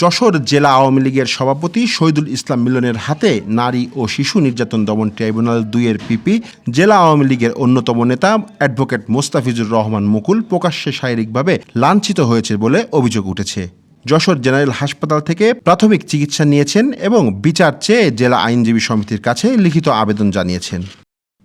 যশোর জেলা আওয়ামী লীগের সভাপতি শহীদুল ইসলাম মিলনের হাতে নারী ও শিশু নির্যাতন দমন ট্রাইব্যুনাল দুইয়ের পিপি, জেলা আওয়ামী লীগের অন্যতম নেতা অ্যাডভোকেট মোস্তাফিজুর রহমান মুকুল প্রকাশ্যে শারীরিকভাবে লাঞ্ছিত হয়েছে বলে অভিযোগ উঠেছে। যশোর জেনারেল হাসপাতাল থেকে প্রাথমিক চিকিৎসা নিয়েছেন এবং বিচার চেয়ে জেলা আইনজীবী সমিতির কাছে লিখিত আবেদন জানিয়েছেন।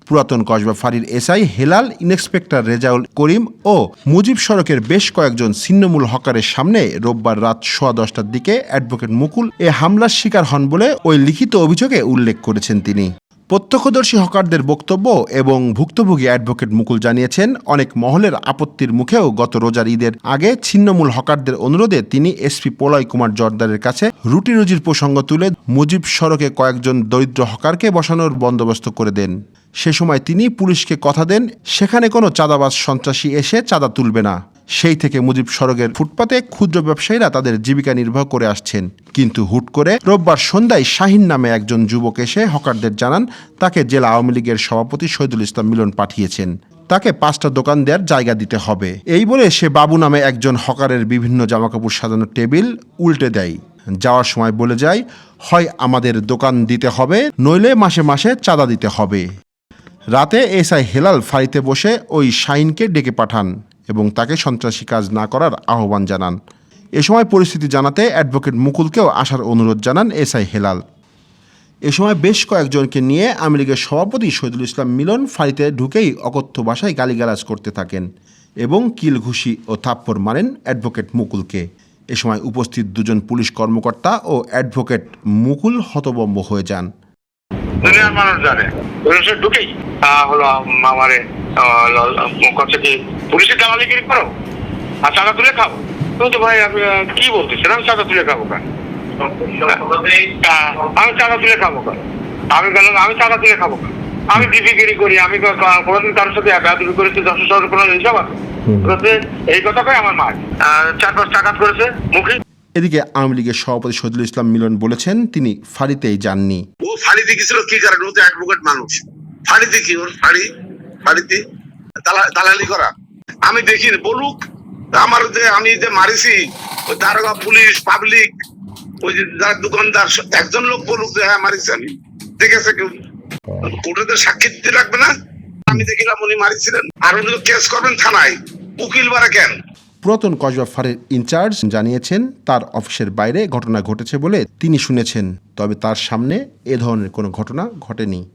পুরাতন কসবা ফাঁড়ির এসআই হেলাল ইন্সপেক্টর রেজাউল করিম ও মুজিব সড়কের বেশ কয়েকজন ছিন্নমূল হকারের সামনে রোববার রাত সোয়া দশটার দিকে অ্যাডভোকেট মুকুল এ হামলার শিকার হন বলে ওই লিখিত অভিযোগে উল্লেখ করেছেন তিনি। প্রত্যক্ষদর্শী হকারদের বক্তব্য এবং ভুক্তভোগী অ্যাডভোকেট মুকুল জানিয়েছেন, অনেক মহলের আপত্তির মুখেও গত রোজার ঈদের আগে ছিন্নমূল হকারদের অনুরোধে তিনি এসপি পোলয় কুমার জর্দারের কাছে রুটি রুজির প্রসঙ্গ তুলে মুজিব সড়কে কয়েকজন দরিদ্র হকারকে বসানোর বন্দোবস্ত করে দেন। সে সময় তিনি পুলিশকে কথা দেন, সেখানে কোনো চাঁদাবাজ সন্ত্রাসী এসে চাঁদা তুলবে না। সেই থেকে মুজিব সড়কের ফুটপাতে ক্ষুদ্র ব্যবসায়ীরা তাদের জীবিকা নির্বাহ করে আসছেন। কিন্তু হুট করে রোববার সন্ধ্যায় শাহিন নামে একজন যুবক এসে হকারদের জানান, তাকে জেলা আওয়ামী লীগের সভাপতি শহীদুল ইসলাম মিলন পাঠিয়েছেন। তাকে পাঁচটা দোকান দেওয়ার জায়গা দিতে হবে। এই বলে সে বাবু নামে একজন হকারের বিভিন্ন জামাকাপড় সাজানো টেবিল উল্টে দেয়। যাওয়ার সময় বলে যায়, হয় আমাদের দোকান দিতে হবে, নইলে মাসে মাসে চাঁদা দিতে হবে। রাতে এসআই হেলাল ফাঁড়িতে বসে ওই শাইনকে ডেকে পাঠান এবং তাকে সন্ত্রাসী কাজ না করার আহ্বান জানান। এ সময় পরিস্থিতি জানাতে অ্যাডভোকেট মুকুলকেও আসার অনুরোধ জানান এসআই হেলাল। এ সময় বেশ কয়েকজনকে নিয়ে আওয়ামী সভাপতি শহীদুল ইসলাম মিলন ফাঁড়িতে ঢুকেই অকথ্য ভাষায় গালিগালাজ করতে থাকেন এবং কিল ঘুষি ও থাপ্পড় মারেন অ্যাডভোকেট মুকুলকে। এ সময় উপস্থিত দুজন পুলিশ কর্মকর্তা ও অ্যাডভোকেট মুকুল হতবম্ব হয়ে যান। জানে। ঢুকেই। হলো আম- আমারে করছে কি পুলিশের দালালিগিরি করো? আর চাঁদা তুলে খাব তুমি তো ভাই কি বলতেছেন আমি চাঁদা তুলে খাব কেন? আমি চাঁদা তুলে খাব কেন? আমি গেলাম আমি চাঁদা তুলে খাব কেন? আমি ডিপিগিরি করি আমি কোনোদিন কারোর সাথে একাধিক করেছি দশ শহরের কোনো হিসাব আছে এই কথা কয় আমার মার চার পাঁচ টাকাত করেছে মুখে। এদিকে আওয়ামী লীগের সভাপতি শহীদুল ইসলাম মিলন বলেছেন তিনি ফাঁড়িতেই যাননি। ও ফাড়িতে গেছিল কি কারণে ও তো অ্যাডভোকেট মানুষ। ফাড়িতে কি ওর ফাড়ি? ফাড়িতে? দালা- দালালি করা। আমি দেখিনি, বলুক। আমার যে আমি যে মারিছি, ওই দারোগা পুলিশ, পাবলিক, ওই যে যার দোকানদার একজন লোক বলুক যে হ্যাঁ মারিছি আমি। দেখেছে কেউ? কোর্টে সাক্ষী দিতে রাখবে না? আমি দেখিলাম উনি মারিছিলেন। আর উনি কেস করবেন থানায়। উকিল বারা কেন? পুরাতন কসবা ফাঁড়ির ইনচার্জ জানিয়েছেন, তার অফিসের বাইরে ঘটনা ঘটেছে বলে তিনি শুনেছেন। তবে তার সামনে এ ধরনের কোনো ঘটনা ঘটেনি।